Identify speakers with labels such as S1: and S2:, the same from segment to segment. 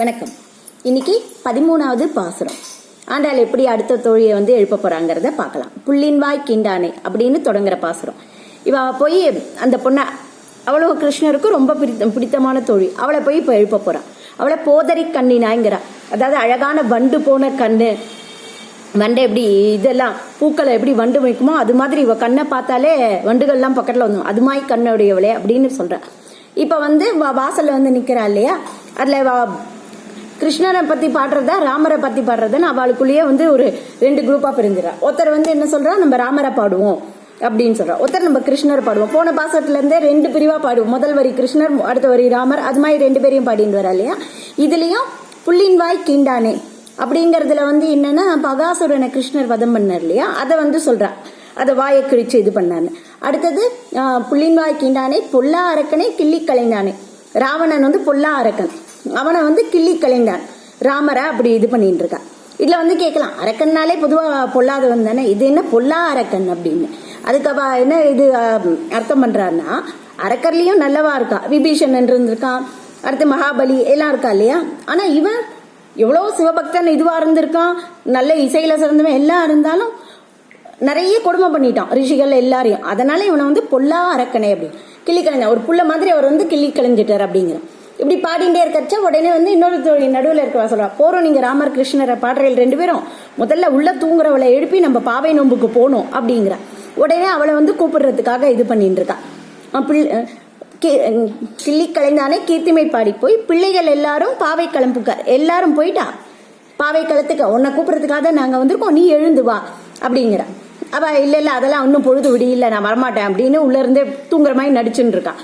S1: வணக்கம். இன்னைக்கு பதிமூணாவது பாசுரம். ஆண்டாள் எப்படி அடுத்த தோழியை வந்து எழுப்ப போறாங்கிறத பார்க்கலாம். புள்ளின் வாய் கிண்டானே அப்படின்னு தொடங்குற பாசுரம். இவ போய் அந்த பொண்ணை அவ்வளவு கிருஷ்ணருக்கு ரொம்ப பிடித்த பிடித்தமான தோழி அவளை போய் இப்போ எழுப்ப போறான் அவளை போதரி கண்ணினாய்ங்கிறா. அதாவது அழகான வண்டு போன கண்ணு. வண்டை எப்படி இதெல்லாம் பூக்களை எப்படி வண்டு வைக்குமோ அது மாதிரி இவ கண்ணை பார்த்தாலே வண்டுகள்லாம் பக்கத்தில் வந்துடும் அது மாதிரி கண்ணுடையவளே அப்படின்னு சொல்கிறா இப்போ வந்து வாசலில் வந்து நிற்கிறா இல்லையா? அதில் கிருஷ்ணரை பத்தி பாடுறதா ராமரை பத்தி பாடுறதுன்னு அவளுக்குள்ளேயே வந்து ஒரு ரெண்டு குரூப்பா பிரிஞ்சிடறா ஒருத்தர் வந்து என்ன சொல்றா நம்ம ராமரை பாடுவோம் அப்படின்னு சொல்றோம் ஒருத்தர் நம்ம கிருஷ்ணர் பாடுவோம். போன பாசத்துல இருந்தே ரெண்டு பிரிவா பாடுவோம். முதல் வரி கிருஷ்ணர் அடுத்த வரி ராமர். அது மாதிரி ரெண்டு பேரையும் பாடிட்டு வரா இல்லையா? இதுலயும் புள்ளின் வாய் கீண்டானே அப்படிங்கறதுல வந்து என்னன்னா பகாசுரனை கிருஷ்ணர் வதம் பண்ணார் இல்லையா? அதை வந்து சொல்றா. அதை வாயை கிழிச்சு இது பண்ணான்னு. அடுத்தது புள்ளின் வாய் கீண்டானே பொல்லா அரக்கனே கிள்ளி கலைந்தானே. ராவணன் வந்து பொல்லா அரக்கன். அவனை வந்து கிள்ளி கலைந்தான் ராமரை அப்படி இது பண்ணிட்டு இருக்கான் இதில் வந்து கேட்கலாம் அரக்கன்னாலே பொதுவாக பொல்லாதவன் தானே? இது என்ன பொல்லா அரக்கன் அப்படின்னு. அதுக்கு அவ என்ன இது அர்த்தம் பண்றான்னா அரக்கர்லேயும் நல்லவா இருக்கா. விபீஷணன் இருந்திருக்கான் அடுத்து மகாபலி எல்லாம் இருக்கா இல்லையா? ஆனால் இவன் எவ்வளோ சிவபக்தன் இதுவாக இருந்திருக்கான் நல்ல இசையில் சிறந்தவன் எல்லாம் இருந்தாலும் நிறைய கொடுமை பண்ணிட்டான். ரிஷிகள் எல்லாரையும். அதனால இவனை வந்து பொல்லா அரக்கனை அப்படின்னு. கிள்ளி கலைஞ்சான் ஒரு புள்ள மாதிரி அவர் வந்து கிள்ளி கலைஞ்சிட்டார் அப்படிங்கிறான் இப்படி பாடிண்டே இருக்கச்ச உடனே வந்து இன்னொரு தோழி நடுவில் இருக்கிறவா சொல்கிறா போகிறோம் நீங்கள் ராமர் கிருஷ்ணரை பாடுறையில் ரெண்டு பேரும். முதல்ல உள்ள தூங்குறவளை எழுப்பி நம்ம பாவை நோம்புக்கு போகணும் அப்படிங்கிற. உடனே அவளை வந்து கூப்பிடுறதுக்காக இது பண்ணிட்டு இருக்கான் அஹ் கிள்ளி கலைந்தானே கீர்த்திமை பாடி போய் பிள்ளைகள் எல்லாரும் பாவை கிளம்புக்கார் எல்லாரும் போயிட்டா? பாவை களத்துக்கு உன்னை கூப்பிடுறதுக்காக நாங்கள் வந்திருக்கோம் நீ எழுந்து வா அப்படிங்கிற. அவ இல்லை இல்லை அதெல்லாம் இன்னும் பொழுது விடி இல்லை நான் வரமாட்டேன் அப்படின்னு உள்ளேருந்தே தூங்குற மாதிரி நடிச்சுன்னு இருக்கா.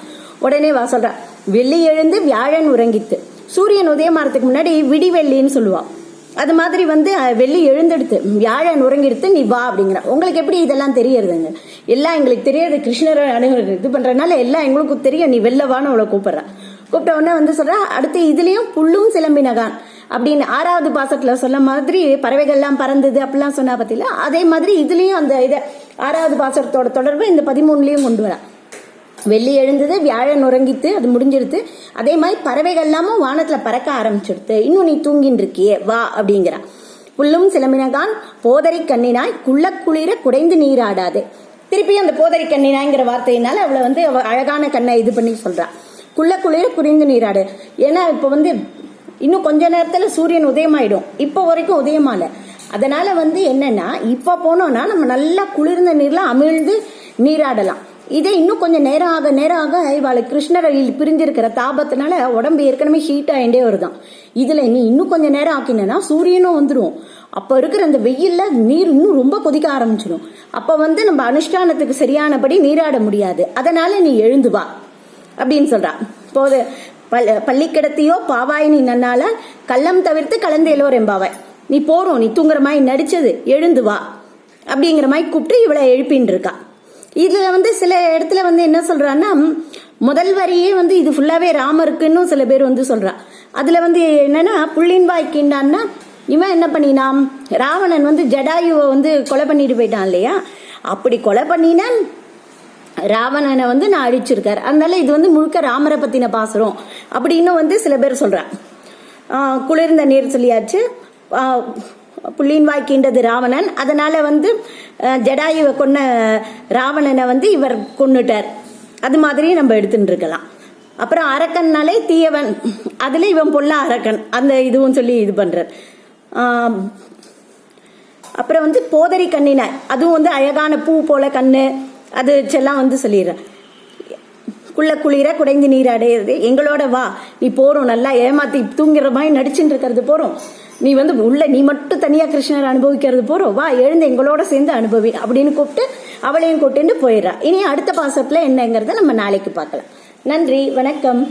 S1: உடனே வா சொல்கிறா வெள்ளி எழுந்து வியாழன் உறங்கித்து. சூரியன் உதயமாறதுக்கு முன்னாடி விடிவெள்ளின்னு சொல்லுவாள் அது மாதிரி வந்து வெள்ளி எழுந்தெடுத்து வியாழன் உறங்கிடுத்து நீ வா அப்படிங்கிற. உங்களுக்கு எப்படி இதெல்லாம் தெரியறதுங்க? எல்லாம் எங்களுக்கு தெரியாது. கிருஷ்ணரை அணுகு இது பண்றதுனால எல்லாம் எங்களுக்கும் தெரியும். நீ வெளில வான்னு அவளை கூப்பிட்றா. கூப்பிட்ட உடனே வந்து சொல்றா அடுத்து இதுலயும் புல்லும் சிலம்பினகான் அப்படின்னு ஆறாவது பாசத்துல சொன்ன மாதிரி பறவைகள்லாம் பறந்தது அப்படிலாம் சொன்னா பத்தில அதே மாதிரி இதுலயும் அந்த இதை ஆறாவது பாசத்தோட தொடர்பு இந்த பதிமூணுலயும் கொண்டு வரா. வெள்ளி எழுந்தது வியாழன் உறங்கித்து அது முடிஞ்சிருது அதே மாதிரி பறவைகள் எல்லாமும் வானத்துல பறக்க ஆரம்பிச்சிடுது இன்னும் நீ தூங்கின்னு இருக்கியே வா அப்படிங்கிறான் புல்லும் சிலம்பினகான் போதரி கண்ணினாய் குள்ள குளிர குடைந்து நீராடாது. திருப்பி அந்த போதரி கண்ணினாய்ங்கிற வார்த்தையினால அவளை வந்து அவ அழகான கண்ணை இது பண்ணி சொல்றான் குள்ள குளிர குறைந்து நீராடு. ஏன்னா இப்ப வந்து இன்னும் கொஞ்ச நேரத்துல சூரியன் உதயமாயிடும். இப்போ வரைக்கும் உதயமால. அதனால வந்து என்னன்னா இப்ப போனோம்னா நம்ம நல்லா குளிர்ந்த நீர்ல அமிழ்ந்து நீராடலாம். இதே இன்னும் கொஞ்சம் நேரம் ஆக நேரம் ஆக இவாளை கிருஷ்ணர் பிரிஞ்சிருக்கிற தாபத்தினால உடம்பு ஏற்கனவே ஹீட் ஆகிட்டே வருதான். இதில் நீ இன்னும் கொஞ்சம் நேரம் ஆக்கினா சூரியனும் வந்துடும் அப்போ இருக்கிற அந்த வெயிலில் நீர் இன்னும் ரொம்ப கொதிக்க ஆரம்பிச்சிடும் அப்போ வந்து நம்ம அனுஷ்டானத்துக்கு சரியானபடி நீராட முடியாது. அதனால நீ எழுந்து வா அப்படின்னு சொல்கிறான் போது பல் பள்ளிக்கிடத்தையோ பாவாய் நீ நன்னால கள்ளம் தவிர்த்து கலந்தேலோர் எம்பாவாய் நீ போறோம் நீ தூங்குற மாதிரி நடிச்சது எழுந்து வா அப்படிங்கிற மாதிரி கூப்பிட்டு இவளை எழுப்பின்னு இருக்கா. இதில் வந்து சில இடத்துல வந்து என்ன சொல்கிறான்னா முதல் வரியே வந்து இது ஃபுல்லாகவே ராமருக்குன்னு சில பேர் வந்து சொல்றா. அதில் வந்து என்னென்னா புள்ளின் வாய்க்கின்றான்னா இவன் என்ன பண்ணினான்? ராவணன் வந்து ஜடாயுவை வந்து கொலை பண்ணிட்டு போயிட்டான் இல்லையா? அப்படி கொலை பண்ணினான் ராவணனை வந்து நான் அழிச்சிருக்காரு. அதனால இது வந்து முழுக்க ராமரை பற்றின பாசுரம் அப்படின்னு வந்து சில பேர் சொல்கிறான் குளிர்ந்த நீர் சொல்லியாச்சு. புள்ளியின் வாய்க்கின்றது ராவணன். அதனால் வந்து ஜடாயுவை கொன்ன ராவணனை வந்து இவர் கொன்னுட்டார். அது மாதிரி நம்ம எடுத்துட்டு இருக்கலாம் அப்புறம் அரக்கன்னாலே தீயவன். அதில் இவன் பொல்ல அரக்கன். அந்த இதுவும் சொல்லி இது பண்ணுறார் அப்புறம் வந்து போதரி கண்ணினாய் அதுவும் வந்து அழகான பூ போல கண்ணு. அது செல்லாம் வந்து சொல்லிடுறேன் குள்ள குளிர குடைந்து நீர் அடையிறது. எங்களோட வா நீ போறோம். நல்லா ஏமாத்தி தூங்குற மாதிரி நடிச்சுட்டு இருக்கிறது போறோம். நீ வந்து உள்ள நீ மட்டும் தனியா கிருஷ்ணர் அனுபவிக்கிறது போறோம் வா எழுந்து எங்களோட சேர்ந்து அனுபவி அப்படின்னு கூப்பிட்டு அவளையும் கூட்டிட்டு போயிடுறா. இனி அடுத்த பாசத்துல என்னங்கிறத நம்ம நாளைக்கு பார்க்கலாம். நன்றி வணக்கம்.